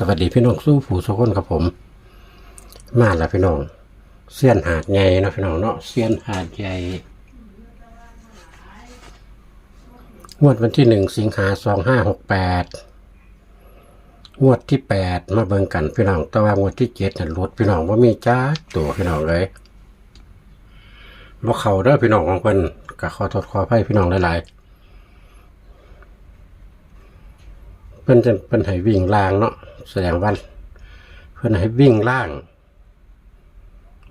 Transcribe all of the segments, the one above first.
สวัสดีพี่น้องสู้ผู้สุกคนครับผม มาแล้วพี่น้องเสี้ยนหาดใหญ่นะพี่น้องเนาะเสี้ยนหาดใหญ่งวดวันที่หนึ่งสิงหาสองห้าหกแปดงวดที่แปดมาเบิ่งกันพี่น้องแต่ว่างวดที่เจ็ดน่ะลดพี่น้องว่ามีจ้าตัวพี่น้องเลยบ่เขาเด้อพี่น้องของเพิ่นก็ขอโทษขออภัยพี่น้องหลายๆเพิ่นจะเพิ่นให้วิ่งลางเนาะ แสดงว่าเพิ่อนให้วิ่งล่าง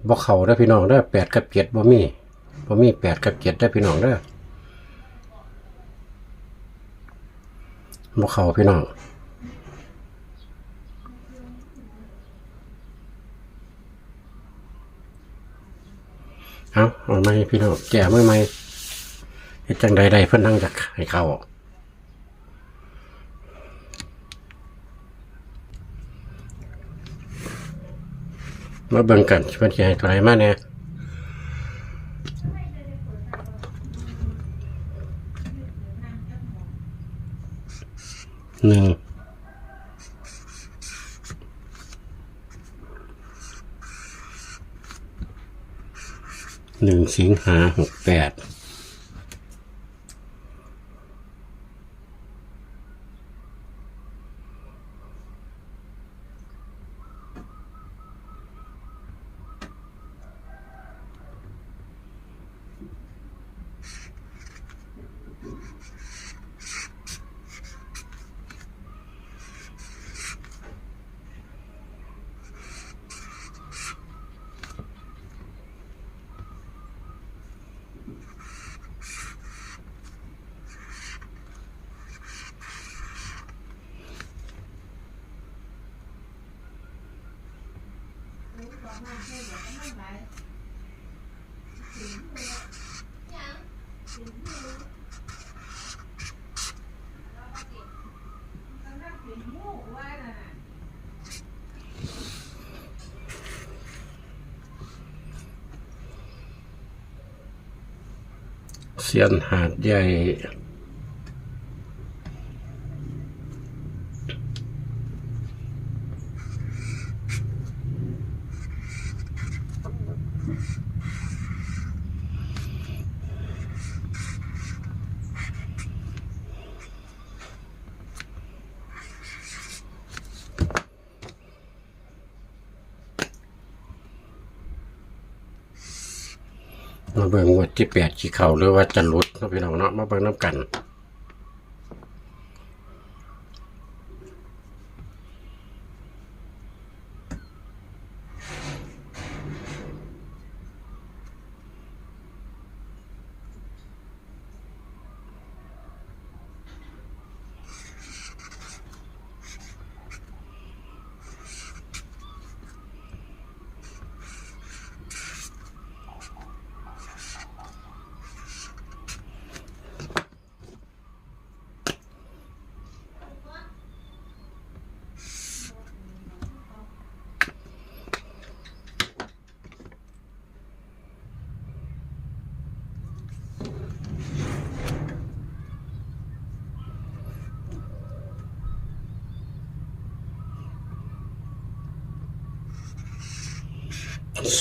บ่เขาเด้พี่น้องเด้แปดกับเจ็ดบ่มีบ่มีแปดกับเจ็ดเด้พี่น้องเด้บ่เขาพี่น้องเอาเอาไหมพี่น้องแก่มือไหมจังใดๆเพิ่อนทั้งจะให้เข้า มาเบิ่งกันเพิ่นสิให้ตัวไหนมาแหน่หนึ่งหนึ่งสิงหาหกแปด เสียนหาดใหญ่ มาเบิ่งงวดที่แปดขี่เขาหรือว่าจะหลุดเนาะพี่น้องเนาะมาเบิ่งน้ำกัน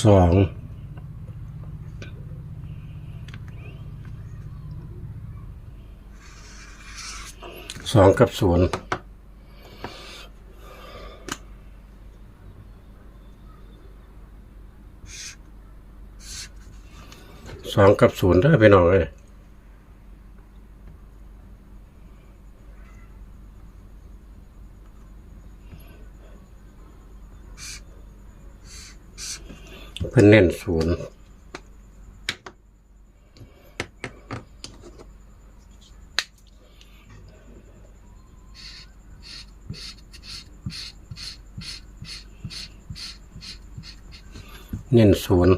สองสองกับศูนย์สองกับศูนย์ได้ไปหน่อย เพิ่นเน้นศูนย์เน้นศูนย์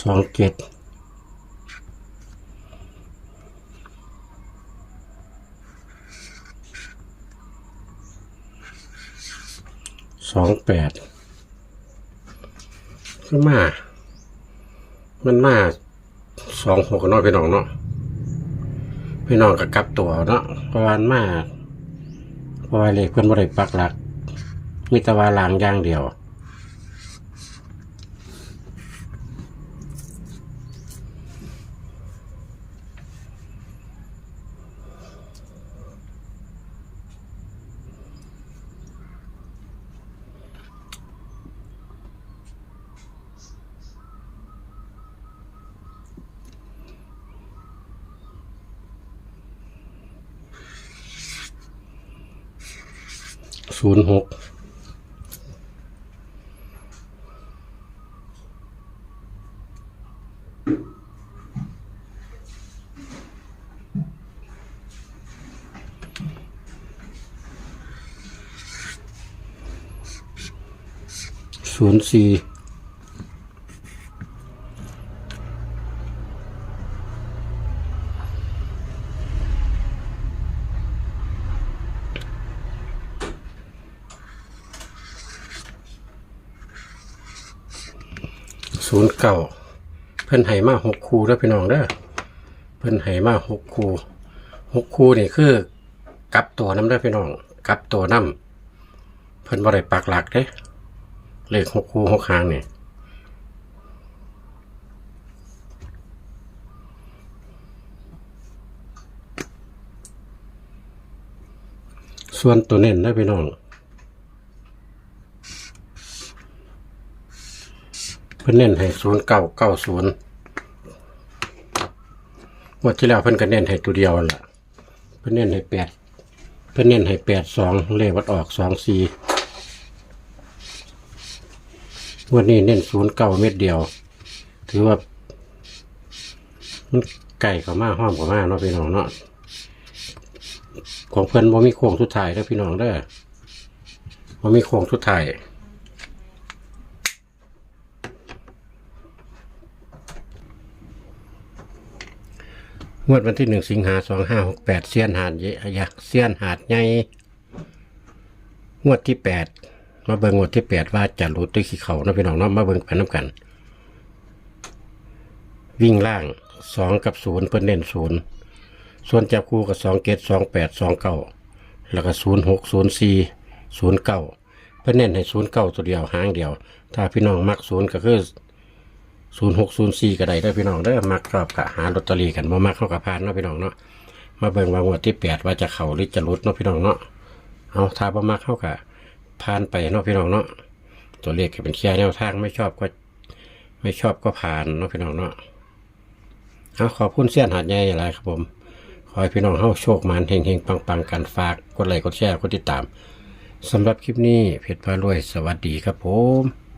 สองเจ็ดสองแปดก็มา มันมาสองหกเนาะพี่น้องเนาะพี่น้องก็กลับตัวเนาะเพราะวามันมาเพราะว่าเลขเพิ่นบ่ได้ปักหลัก มีต่ว่าลางอย่างเดียว ศูนย์หกศูนย์สี่ ศูนย์เก้าเพิ่นให้มาหกคูแล้วพี่น้องเด้อเพิ่นให้มาหกคูหกคูนี่คือ กลับตัวน้ำได้พี่น้อง กลับตัวน้ำเพิ่นบ่ได้ปักหลักเด้เลขหกคูหกหางนี่ส่วนตัวเน้นได้อพี่น้อง เพิ่นเน้นให้ศูนย์เก้าเก้าศูนย์งวดที่แล้วเพิ่นก็เน้นให้ตัวเดียวล่ะ เพิ่นเน้นให้แปดเพิ่นเน้นให้แปดสองเลขวัดออกสองสี่งวันนี้เน้นศูนย์เก้าเม็ดเดียว ถือว่ามันไก่เขามาห้อมเขามาเนาะพี่น้องเนาะของเพิ่นบ่มีโค้งสุดท้ายเด้อพี่น้องเด้อบ่มีโค้งสุดท้าย งวดวันที่หนึ่งสิงหาสองห้าหกแปดเซียนหาดเยยักเซียนหาดใหญ่งวดที่แปดมาเบิ่งงวดที่แปดว่าจะรู้ด้วยขี้เขานะพี่น้องเนาะมาเบิ่งไปน้ำกัน วิ่งล่างสองกับศูนย์เพิ่นเน้นศูนย์ส่วนจับคู่กับสองเกตสองแปดสองเก้าแล้วก็ศูนย์หกศูนย์สี่ศูนย์เก้าเพิ่นเน้นให้ศูนย์เก้าตัวเดียวหางเดียว ถ้าพี่น้องมักศูนย์ก็คือ ศูนย์หกศูนย์สี่ก็ได้เด้พี่น้องเด้อมักชอบกะหาลอตเตอรี่กันบ่มักเข้ากับพานเนาะพี่น้องเนาะมาเบิ่งว่างวดที่แปดว่าจะเข้าหรือจะลุดเนาะพี่น้องเนาะเอาถ้าบ่มักเข้ากับพานไปเนาะพี่น้องเนาะตัวเลขก็เป็นแค่แนวทางไม่ชอบก็ ไม่ชอบก็ผ่านเนาะพี่น้องเนาะเอาขอบคุณเสี้ยนหาดใหญ่หลายครับผมขอให้พี่น้องเฮาโชคมันเฮงๆปังๆกันฝากกดไลค์กดแชร์กดติดตามสำหรับคลิปนี้เพจพารวยสวัสดีครับผม